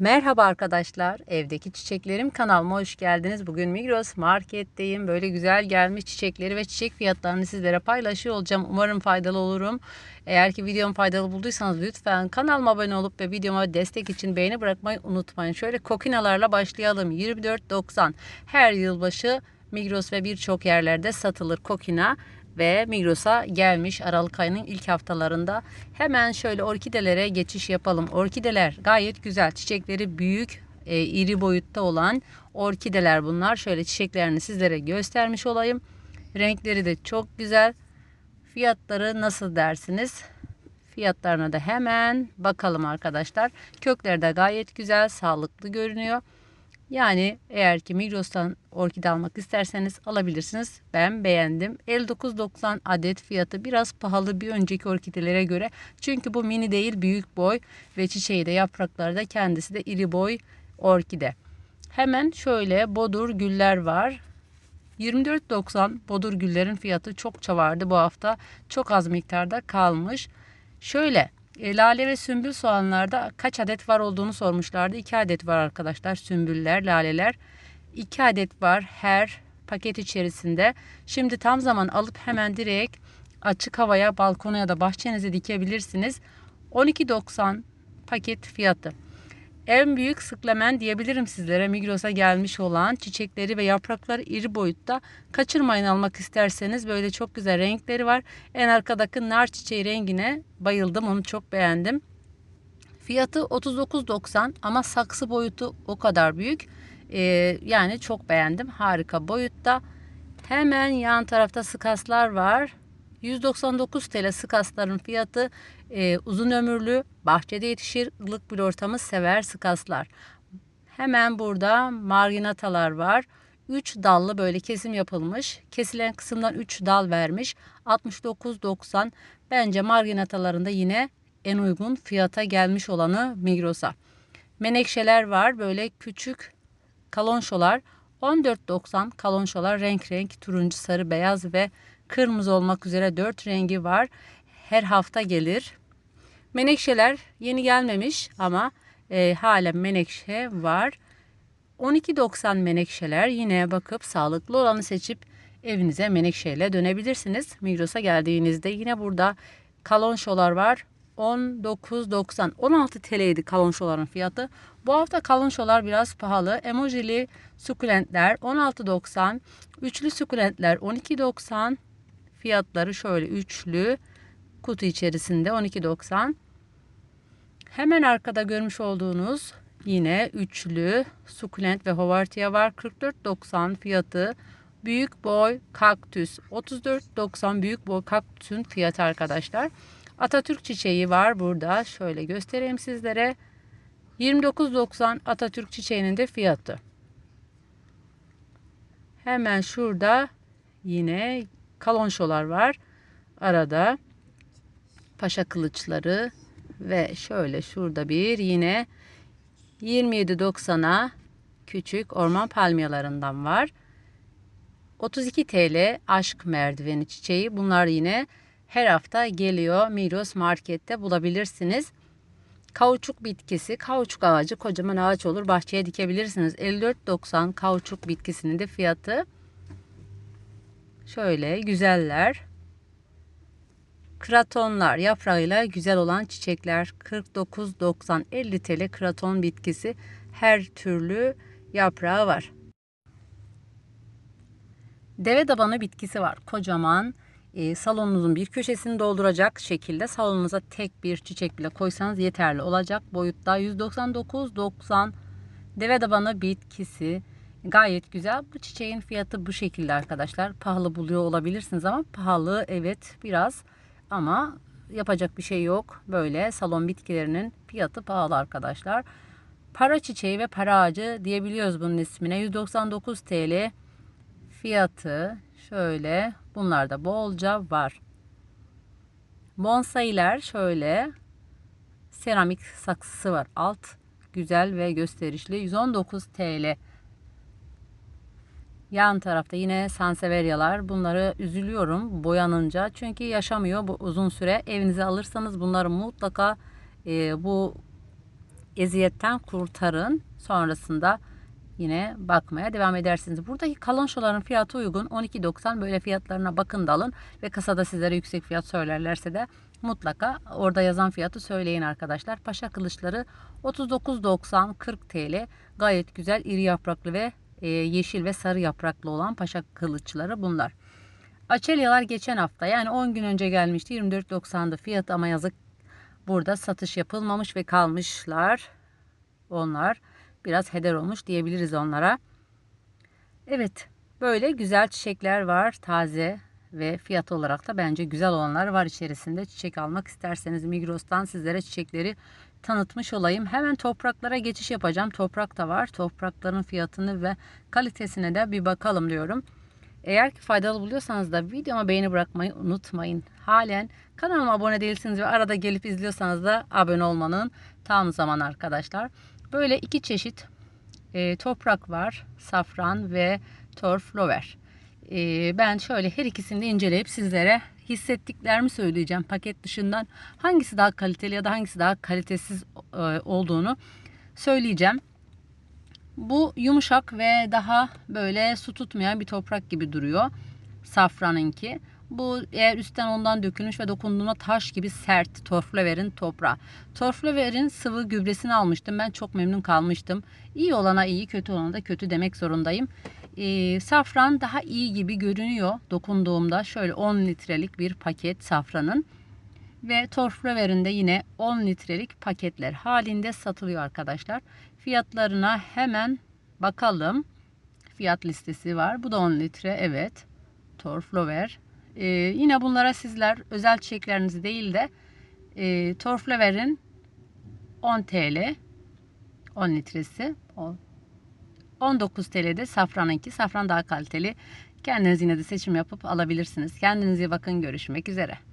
Merhaba arkadaşlar. Evdeki çiçeklerim kanalıma hoş geldiniz. Bugün Migros marketteyim. Böyle güzel gelmiş çiçekleri ve çiçek fiyatlarını sizlere paylaşıyor olacağım. Umarım faydalı olurum. Eğer ki videomu faydalı bulduysanız lütfen kanalıma abone olup ve videoma destek için beğeni bırakmayı unutmayın. Şöyle kokinalarla başlayalım. 24.90 her yılbaşı Migros ve birçok yerlerde satılır kokina ve Migros'a gelmiş Aralık ayının ilk haftalarında. Hemen şöyle orkidelere geçiş yapalım. Orkideler gayet güzel. Çiçekleri büyük, e, iri boyutta olan orkideler bunlar. Şöyle çiçeklerini sizlere göstermiş olayım. Renkleri de çok güzel. Fiyatları nasıl dersiniz? Fiyatlarına da hemen bakalım arkadaşlar. Kökleri de gayet güzel, sağlıklı görünüyor. Yani eğer ki Migros'tan orkide almak isterseniz alabilirsiniz. Ben beğendim. 59.90 adet fiyatı biraz pahalı bir önceki orkidelere göre. Çünkü bu mini değil büyük boy ve çiçeği de yaprakları da kendisi de iri boy orkide. Hemen şöyle bodur güller var. 24.90 bodur güllerin fiyatı çokça vardı bu hafta. Çok az miktarda kalmış. Şöyle e, lale ve sümbül soğanlarda kaç adet var olduğunu sormuşlardı. 2 adet var arkadaşlar sümbüller, laleler. 2 adet var her paket içerisinde. Şimdi tam zaman alıp hemen direkt açık havaya, balkona ya da bahçenize dikebilirsiniz. 12.90 paket fiyatı. En büyük sıklamen diyebilirim sizlere Migros'a gelmiş olan çiçekleri ve yaprakları iri boyutta. Kaçırmayın almak isterseniz böyle çok güzel renkleri var. En arkadaki nar çiçeği rengine bayıldım onu çok beğendim. Fiyatı 39.90 ama saksı boyutu o kadar büyük. Ee, yani çok beğendim harika boyutta. Hemen yan tarafta skaslar var. 199 TL skasların fiyatı e, uzun ömürlü, bahçede yetişir, ılık bir ortamı sever skaslar. Hemen burada marginatalar var. 3 dallı böyle kesim yapılmış. Kesilen kısımdan 3 dal vermiş. 69.90 bence marginatalarında yine en uygun fiyata gelmiş olanı Migros'a. Menekşeler var böyle küçük kalonşolar 14.90 kalonşolar renk renk turuncu sarı beyaz ve kırmızı olmak üzere 4 rengi var. Her hafta gelir. Menekşeler yeni gelmemiş ama e, halen menekşe var. 12.90 menekşeler yine bakıp sağlıklı olanı seçip evinize menekşeyle dönebilirsiniz. Migros'a geldiğinizde yine burada kalonşolar var. 19.90 16 TL'ydi kalonşoların fiyatı. Bu hafta kalonşolar biraz pahalı. Emojili sukulentler 16.90. Üçlü sukulentler 12.90. Fiyatları şöyle üçlü kutu içerisinde 12.90. Hemen arkada görmüş olduğunuz yine üçlü sukulent ve hovartiya var. 44.90 fiyatı. Büyük boy kaktüs 34.90 büyük boy kaktüsün fiyatı arkadaşlar. Atatürk çiçeği var burada. Şöyle göstereyim sizlere. 29.90 Atatürk çiçeğinin de fiyatı. Hemen şurada yine kalonşolar var. Arada paşa kılıçları ve şöyle şurada bir yine 27.90'a küçük orman palmiyalarından var. 32 TL aşk merdiveni çiçeği. Bunlar yine her hafta geliyor. Migros markette bulabilirsiniz. Kauçuk bitkisi, kauçuk ağacı kocaman ağaç olur. Bahçeye dikebilirsiniz. 54.90 kauçuk bitkisinin de fiyatı. Şöyle güzeller. Kratonlar yaprağıyla güzel olan çiçekler 49.90 50 TL kraton bitkisi her türlü yaprağı var. Deve dabanı bitkisi var. Kocaman e, salonunuzun bir köşesini dolduracak şekilde salonunuza tek bir çiçek bile koysanız yeterli olacak boyutta 199.90 deve dabanı bitkisi gayet güzel. Bu çiçeğin fiyatı bu şekilde arkadaşlar. Pahalı buluyor olabilirsiniz ama pahalı evet biraz ama yapacak bir şey yok. Böyle salon bitkilerinin fiyatı pahalı arkadaşlar. Para çiçeği ve para ağacı diyebiliyoruz bunun ismine. 199 TL fiyatı şöyle bunlarda bolca var. Bonsailer şöyle seramik saksısı var. Alt güzel ve gösterişli 119 TL. Yan tarafta yine Sanseveria'lar. Bunları üzülüyorum boyanınca. Çünkü yaşamıyor bu uzun süre. Evinize alırsanız bunları mutlaka e, bu eziyetten kurtarın. Sonrasında yine bakmaya devam edersiniz. Buradaki kalonşoların fiyatı uygun. 12.90 böyle fiyatlarına bakın da alın. Ve kasada sizlere yüksek fiyat söylerlerse de mutlaka orada yazan fiyatı söyleyin arkadaşlar. Paşa kılıçları 39.90 40 TL. Gayet güzel iri yapraklı ve e, yeşil ve sarı yapraklı olan paşa kılıçları bunlar. Açelyalar geçen hafta yani 10 gün önce gelmişti. 24.90'dı fiyat ama yazık burada satış yapılmamış ve kalmışlar. Onlar biraz heder olmuş diyebiliriz onlara. Evet böyle güzel çiçekler var taze ve fiyat olarak da bence güzel olanlar var içerisinde. Çiçek almak isterseniz Migros'tan sizlere çiçekleri tanıtmış olayım. Hemen topraklara geçiş yapacağım. Toprak da var. Toprakların fiyatını ve kalitesine de bir bakalım diyorum. Eğer ki faydalı buluyorsanız da videoma beğeni bırakmayı unutmayın. Halen kanalıma abone değilsiniz ve arada gelip izliyorsanız da abone olmanın tam zaman arkadaşlar. Böyle iki çeşit e, toprak var. Safran ve torf lover. E, ben şöyle her ikisini de inceleyip sizlere hissettiklerimi söyleyeceğim paket dışından. Hangisi daha kaliteli ya da hangisi daha kalitesiz e, olduğunu söyleyeceğim. Bu yumuşak ve daha böyle su tutmayan bir toprak gibi duruyor. Safranınki. Bu eğer üstten ondan dökülmüş ve dokunduğuna taş gibi sert torflaverin toprağı. Torflaverin sıvı gübresini almıştım. Ben çok memnun kalmıştım. İyi olana iyi, kötü olana da kötü demek zorundayım. Ee, safran daha iyi gibi görünüyor dokunduğumda. Şöyle 10 litrelik bir paket safranın. Ve torflaverin de yine 10 litrelik paketler halinde satılıyor arkadaşlar. Fiyatlarına hemen bakalım. Fiyat listesi var. Bu da 10 litre. Evet. Torflover. Ee, yine bunlara sizler özel çiçeklerinizi değil de e, Torflover'in 10 TL 10 litresi 19 TL'de safranınki. Safran daha kaliteli. Kendiniz yine de seçim yapıp alabilirsiniz. Kendinize bakın. Görüşmek üzere.